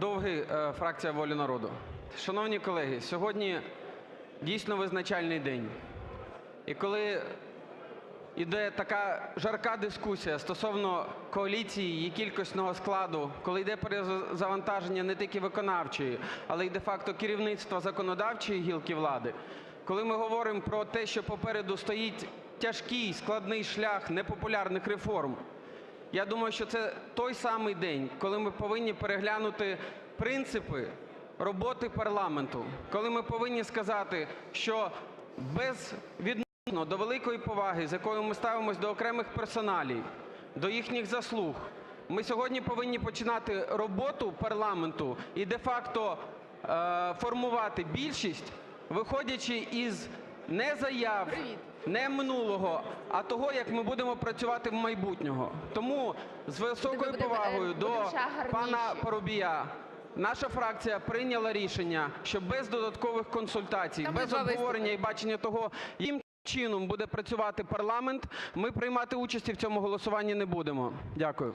Довгий, е, фракція "Воля народу". Шановні колеги, сьогодні дійсно визначальний день. І коли іде така жарка дискусія стосовно коаліції, її кількісного складу, коли йде перезавантаження не тільки виконавчої, але й де-факто керівництва законодавчої гілки влади, коли ми говоримо про те, що попереду стоїть тяжкий, складний шлях непопулярних реформ, я думаю, що це той самий день, коли ми повинні переглянути принципи роботи парламенту, коли ми повинні сказати, що безвідносно до великої поваги, з якою ми ставимося до окремих персоналій, до їхніх заслуг, ми сьогодні повинні починати роботу парламенту і де-факто е, формувати більшість, виходячи із не заяв, не минулого, а того, як ми будемо працювати в майбутньому. Тому з високою е, повагою до пана Парубія наша фракція прийняла рішення, що без додаткових консультацій, без обговорення і бачення того, яким чином буде працювати парламент, ми приймати участі в цьому голосуванні не будемо. Дякую.